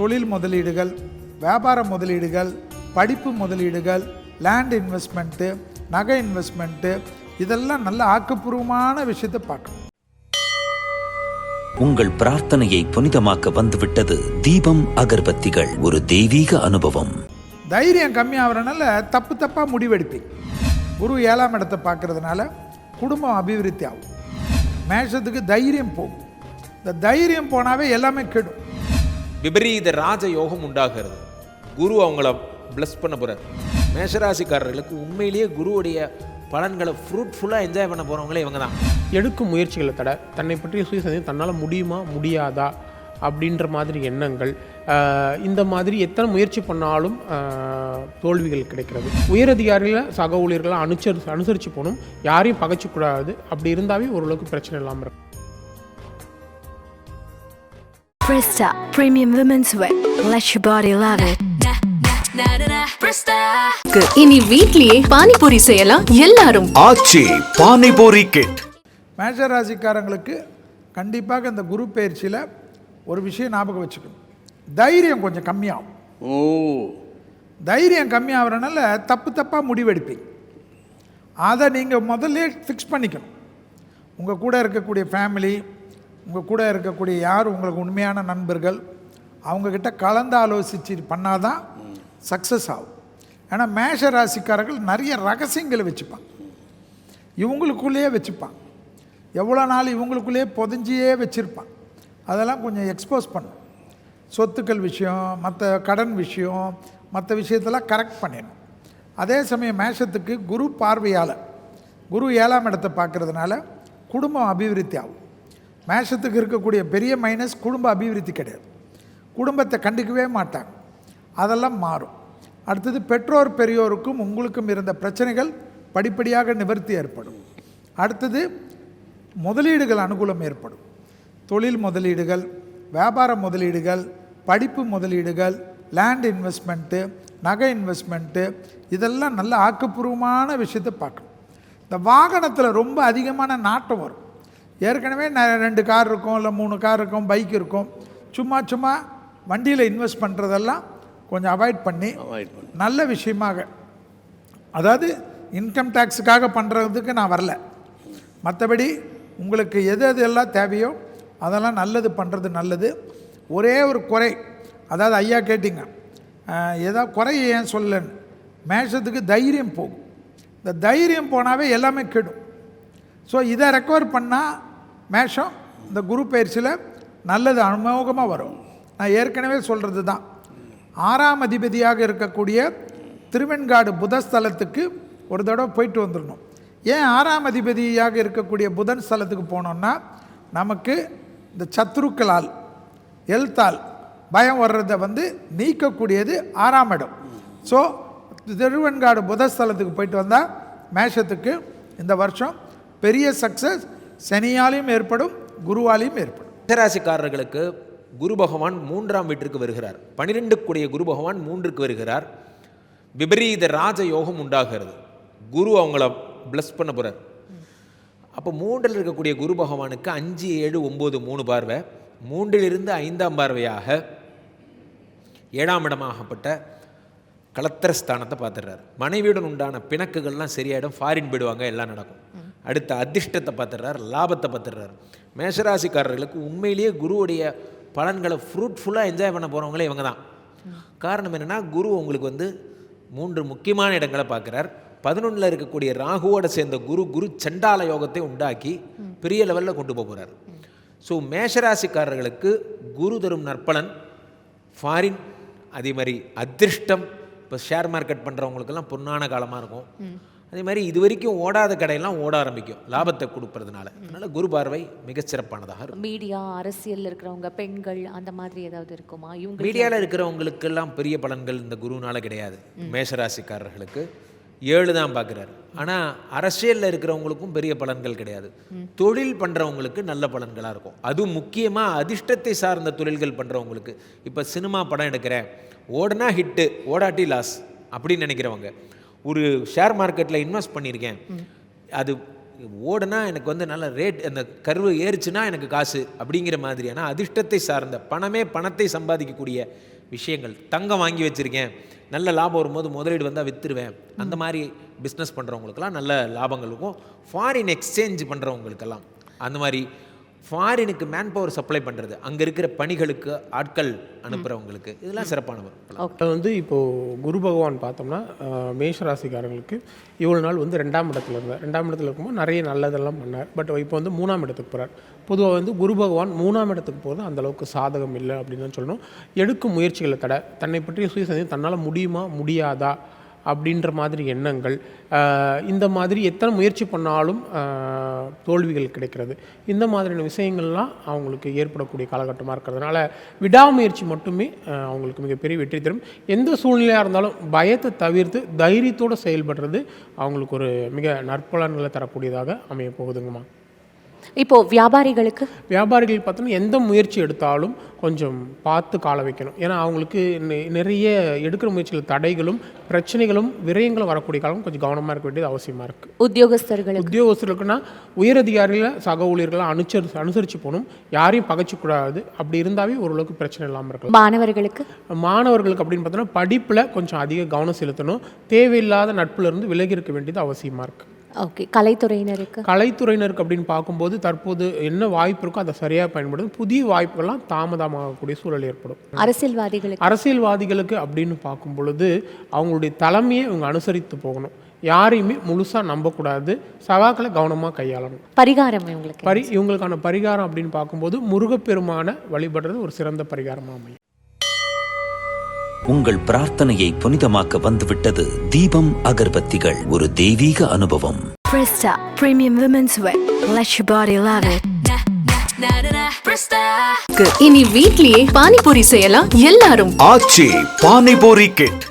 தொழில் முதலீடுகள் வியாபார முதலீடுகள் படிப்பு முதலீடுகள் லேண்ட் இன்வெஸ்ட்மெண்ட்டு நகை இன்வெஸ்ட்மெண்ட்டு இதெல்லாம் நல்ல ஆக்கப்பூர்வமான விஷயத்தை பார்க்கணும். உங்கள் பிரார்த்தனையை புனிதமாக்க வந்துவிட்டது தீபம் அகர்பத்திகள். ஒரு தெய்வீக அனுபவம். தைரியம் கம்மியாகிறனால தப்பு தப்பாக முடிவெடுப்பீங்க. குரு ஏழாம் இடத்தை பார்க்கறதுனால குடும்பம் அபிவிருத்தி ஆகும். மேஷத்துக்கு தைரியம் போகும். இந்த தைரியம் போனாவே எல்லாமே கெடும். விபரீத ராஜ யோகம் உண்டாகிறது. குரு அவங்கள பிளஸ் பண்ண போகிறார் மேஷராசிக்காரர்களுக்கு உண்மையிலேயே குருவுடைய பலன்களை ஃப்ரூட்ஃபுல்லாக என்ஜாய் பண்ண போகிறவங்களே இவங்க தான். எடுக்கும் முயற்சிகளை தட தன்னை பற்றிய சுயசந்தேகம் தன்னால் முடியுமா முடியாதா அப்படின்ற மாதிரி எண்ணங்கள் இந்த மாதிரி எத்தனை முயற்சி பண்ணாலும் தோல்விகள் கிடைக்கிறது. உயரதிகாரிகளை சக ஊழியர்களை அனுசரி அனுசரித்து போகணும். யாரையும் பகைச்சிக்கூடாது. அப்படி இருந்தாவே ஓரளவுக்கு பிரச்சனை இல்லாமல் இருக்கும். Presta Premium Women's Wear. Let your body love it. இனி வீட்லயே பானிபூரி செய்யலாம் எல்லாரும். ஆச்சி பானிபூரி கிட் மேஷ ராசிக்காரங்களுக்கு கண்டிப்பாக இந்த குரு பயிற்சியில் ஒரு விஷயம் ஞாபகம் வச்சுக்கணும். தைரியம் கொஞ்சம் கம்மியாகும். ஓ. தைரியம் கம்மியாகிறனால தப்பு தப்பாக முடிவெடுப்பீங்க. அதை நீங்கள் முதல்ல ஃபிக்ஸ் பண்ணிக்கணும். உங்கள் கூட இருக்கக்கூடிய ஃபேமிலி உங்கள் கூட இருக்கக்கூடிய யார் உங்களுக்கு உண்மையான நண்பர்கள் அவங்கக்கிட்ட கலந்து ஆலோசித்து பண்ணாதான் சக்ஸஸ் ஆகும். ஏன்னா மேஷ ராசிக்காரர்கள் நிறைய ரகசியங்களை வச்சுப்பாங்க. இவங்களுக்குள்ளேயே வச்சுப்பாங்க. எவ்வளோ நாள் இவங்களுக்குள்ளேயே பொதிஞ்சியே வச்சுருப்பான் அதெல்லாம் கொஞ்சம் எக்ஸ்போஸ் பண்ணும். சொத்துக்கள் விஷயம் மற்ற கடன் விஷயம் மற்ற விஷயத்தெல்லாம் கரெக்ட் பண்ணிடணும். அதே சமயம் மேஷத்துக்கு குரு பார்வையால் குரு ஏழாம் இடத்தை பார்க்குறதுனால குடும்பம் அபிவிருத்தி ஆகும். மேஷத்துக்கு இருக்கக்கூடிய பெரிய மைனஸ் குடும்ப அபிவிருத்தி கிடையாது. குடும்பத்தை கண்டுக்கவே மாட்டாங்க. அதெல்லாம் மாறும். அடுத்தது பெற்றோர் பெரியோருக்கும் உங்களுக்கும் இருந்த பிரச்சனைகள் படிப்படியாக நிவர்த்தி ஏற்படும். அடுத்தது முதலீடுகள் அனுகூலம் ஏற்படும். தொழில் முதலீடுகள் வியாபார முதலீடுகள் படிப்பு முதலீடுகள் லேண்ட் இன்வெஸ்ட்மெண்ட்டு நகை இன்வெஸ்ட்மெண்ட்டு இதெல்லாம் நல்ல ஆக்கப்பூர்வமான விஷயத்தை பார்க்கணும். இந்த வாகனத்தில் ரொம்ப அதிகமான நாட்டம் வரும். ஏற்கனவே ந- ரெண்டு கார் இருக்கும் இல்லை மூணு கார் இருக்கும் பைக் இருக்கும். சும்மா சும்மா வண்டியில் இன்வெஸ்ட் பண்ணுறதெல்லாம் கொஞ்சம் அவாய்ட் பண்ணி நல்ல விஷயமாக. அதாவது இன்கம் டேக்ஸுக்காக பண்ணுறதுக்கு நான் வரல. மற்றபடி உங்களுக்கு எது எது எல்லாம் தேவையோ அதெல்லாம் நல்லது பண்ணுறது நல்லது. ஒரே ஒரு குறை அதாவது ஐயா கேட்டிங்க. ஏதோ குறை ஏன் சொல்லன்னு மேஷத்துக்கு தைரியம் போகும். இந்த தைரியம் போனாவே எல்லாமே கெடும். ஸோ இதை ரெக்கவர் பண்ணால் மேஷம் இந்த குரு பயிற்சியில் நல்லது அனுமோகமாக வரும். நான் ஏற்கனவே சொல்கிறது தான். ஆறாம் அதிபதியாக இருக்கக்கூடிய திருவெண்காடு புதஸ்தலத்துக்கு ஒரு தடவை போயிட்டு வந்துடணும். ஏன் ஆறாம் அதிபதியாக இருக்கக்கூடிய புதன் ஸ்தலத்துக்கு போனோம்னா நமக்கு இந்த சத்ருக்களால் எழுத்தால் பயம் வர்றதை வந்து நீக்கக்கூடியது ஆறாம் இடம். ஸோ திருவெண்காடு புதஸ்தலத்துக்கு போயிட்டு வந்தால் மேஷத்துக்கு இந்த வருஷம் பெரிய சக்ஸஸ் சனியாலையும் ஏற்படும் குருவாலையும் ஏற்படும். மேஷராசிக்காரர்களுக்கு குரு பகவான் மூன்றாம் வீட்டிற்கு வருகிறார். பனிரெண்டு கூடிய குரு பகவான் மூன்றுக்கு வருகிறார். விபரீத ராஜ யோகம் உண்டாகிறது. குரு அவங்கள பிளஸ் பண்ண போகிறார் அப்போ மூன்றில் இருக்கக்கூடிய குரு பகவானுக்கு அஞ்சு ஏழு ஒம்பது மூணு பார்வை. மூன்றிலிருந்து ஐந்தாம் பார்வையாக ஏழாம் இடமாகப்பட்ட கலத்திரஸ்தானத்தை பார்த்துடுறாரு. மனைவியுடன் உண்டான பிணக்குகள்லாம் சரியாயிடும். ஃபாரின் போயிடுவாங்க எல்லாம் நடக்கும். அடுத்த அதிர்ஷ்டத்தை பார்த்துடுறார் லாபத்தை பார்த்துடுறாரு. மேஷராசிக்காரர்களுக்கு உண்மையிலேயே குருவுடைய பலன்களை ஃப்ரூட்ஃபுல்லாக என்ஜாய் பண்ண போகிறவங்களே இவங்க தான். காரணம் என்னென்னா குரு உங்களுக்கு வந்து மூன்று முக்கியமான இடங்களை பார்க்குறார். பதினொன்றில் இருக்கக்கூடிய ராகுவோட சேர்ந்த குரு குரு சண்டால யோகத்தை உண்டாக்கி பெரிய லெவலில் கொண்டு போக போகிறார் ஸோ மேஷராசிக்காரர்களுக்கு குரு தரும் நற்பலன் ஃபாரின் அதே மாதிரி அதிர்ஷ்டம் இப்போ ஷேர் மார்க்கெட் பண்ணுறவங்களுக்கெல்லாம் பொன்னான காலமாக இருக்கும். அதே மாதிரி இது வரைக்கும் ஓடாத கடையெல்லாம் ஓட ஆரம்பிக்கும் லாபத்தை கொடுப்பறதுனால அதனால குரு பார்வை மிகச்சிறப்பானதாக இருக்கும். மீடியா அரசியல்ல இருக்கிறவங்க பெண்கள் அந்த மாதிரி ஏதாவது இருக்குமா? இவங்க மீடியாவில் இருக்கிறவங்களுக்கெல்லாம் பெரிய பலன்கள் இந்த குருனால கிடையாது. மேஷராசிக்காரர்களுக்கு ஏழு தான் பார்க்குறாரு. ஆனால் அரசியலில் இருக்கிறவங்களுக்கும் பெரிய பலன்கள் கிடையாது. தொழில் பண்ணுறவங்களுக்கு நல்ல பலன்களாக இருக்கும். அதுவும் முக்கியமாக அதிர்ஷ்டத்தை சார்ந்த தொழில்கள் பண்ணுறவங்களுக்கு இப்போ சினிமா படம் எடுக்கிறேன் ஓடுனா ஹிட்டு ஓடாட்டி லாஸ் அப்படின்னு நினைக்கிறவங்க. ஒரு ஷேர் மார்க்கெட்டில் இன்வெஸ்ட் பண்ணியிருக்கேன். அது ஓடுனா எனக்கு வந்து நல்ல ரேட் அந்த கருவு ஏறுச்சுன்னா எனக்கு காசு அப்படிங்கிற மாதிரியான அதிர்ஷ்டத்தை சார்ந்த பணமே பணத்தை சம்பாதிக்கக்கூடிய விஷயங்கள். தங்கம் வாங்கி வச்சுருக்கேன். நல்ல லாபம் வரும்போது முதலீடு வந்தால் விற்றுருவேன் அந்த மாதிரி பிஸ்னஸ் பண்ணுறவங்களுக்கெல்லாம் நல்ல லாபங்கள் இருக்கும். ஃபாரின் எக்ஸ்சேஞ்ச் பண்ணுறவங்களுக்கெல்லாம் அந்த மாதிரி ஃபாரினுக்கு மேன் பவர் சப்ளை பண்ணுறது அங்கே இருக்கிற பணிகளுக்கு ஆட்கள் அனுப்புகிறவங்களுக்கு இதெல்லாம் சிறப்பானவர் அது வந்து இப்போது குரு பகவான் பார்த்தோம்னா அஹ், மேஷ ராசிக்காரங்களுக்கு இவ்வளோ நாள் வந்து ரெண்டாம் இடத்துல இருந்தார். ரெண்டாம் இடத்துல இருக்கும்போது நிறைய நல்லதெல்லாம் பண்ணார். பட் இப்போ வந்து மூணாம் இடத்துக்கு போகிறார் பொதுவாக வந்து குரு பகவான் மூணாம் இடத்துக்கு போகிறது அந்த அளவுக்கு சாதகம் இல்லை அப்படின்னு தான் சொல்லணும். எடுக்கும் முயற்சிகளை தடை தன்னை பற்றிய சுயசந்தேகம் தன்னால் முடியுமா முடியாதா? அப்படின்ற மாதிரி எண்ணங்கள் இந்த மாதிரி எத்தனை முயற்சி பண்ணாலும் தோல்விகள் கிடைக்கிறது. இந்த மாதிரியான விஷயங்கள்லாம் அவங்களுக்கு ஏற்படக்கூடிய காலகட்டமாக இருக்கிறதுனால விடாமுயற்சி மட்டுமே அவங்களுக்கு மிகப்பெரிய வெற்றி தரும். எந்த சூழ்நிலையாக இருந்தாலும் பயத்தை தவிர்த்து தைரியத்தோடு செயல்படுறது அவங்களுக்கு ஒரு மிக நற்பலன்களை தரக்கூடியதாக அமைய போகுதுங்கம்மா. இப்போ வியாபாரிகளுக்கு? வியாபாரிகள் பார்த்தோன்னா எந்த முயற்சி எடுத்தாலும் கொஞ்சம் பார்த்து கால வைக்கணும். ஏன்னா அவங்களுக்கு நிறைய எடுக்கிற முயற்சியில் தடைகளும் பிரச்சனைகளும் விரயங்களும் வரக்கூடிய காலம் கொஞ்சம் கவனமாக இருக்க வேண்டியது அவசியமாக இருக்குது உத்தியோகஸ்தர்களுக்கு? உத்தியோகஸ்தர்களுக்குன்னா உயரதிகாரியில் சக ஊழியர்களை அனுசரி அனுசரித்து போகணும். யாரையும் பகைச்சிக்கூடாது. அப்படி இருந்தாவே ஓரளவுக்கு பிரச்சனை இல்லாமல் இருக்கலாம். மாணவர்களுக்கு? மாணவர்களுக்கு அப்படின்னு பார்த்தோன்னா படிப்பில் கொஞ்சம் அதிக கவனம் செலுத்தணும். தேவையில்லாத நட்புல இருந்து விலகி இருக்க வேண்டியது அவசியமாக இருக்குது ஓகே கலைத்துறையினருக்கு. கலைத்துறையினருக்கு அப்படின்னு பார்க்கும்போது தற்போது என்ன வாய்ப்பு இருக்கோ அதை சரியாக பயன்படுத்தும். புதிய வாய்ப்புகள்லாம் தாமதமாகக்கூடிய சூழல் ஏற்படும். அரசியல்வாதிகளுக்கு. அரசியல்வாதிகளுக்கு அப்படின்னு பார்க்கும் பொழுது அவங்களுடைய தலைமையை இவங்க அனுசரித்து போகணும். யாரையுமே முழுசாக நம்பக்கூடாது. சவாக்களை கவனமாக கையாளணும். பரிகாரம் இவங்களுக்கு பரி இவங்களுக்கான பரிகாரம் அப்படின்னு பார்க்கும்போது முருகப்பெருமான வழிபடுறது ஒரு சிறந்த பரிகாரமாக அமையும். உங்கள் பிரார்த்தனையை புனிதமாக்க வந்துவிட்டது தீபம் அகர்பத்திகள் ஒரு தெய்வீக அனுபவம் Presta Premium Women's Wear. Let your body love it. இனி வீட்லயே பானிபூரி செய்யலாம் எல்லாரும் ஆச்சி பானிபூரி கிட்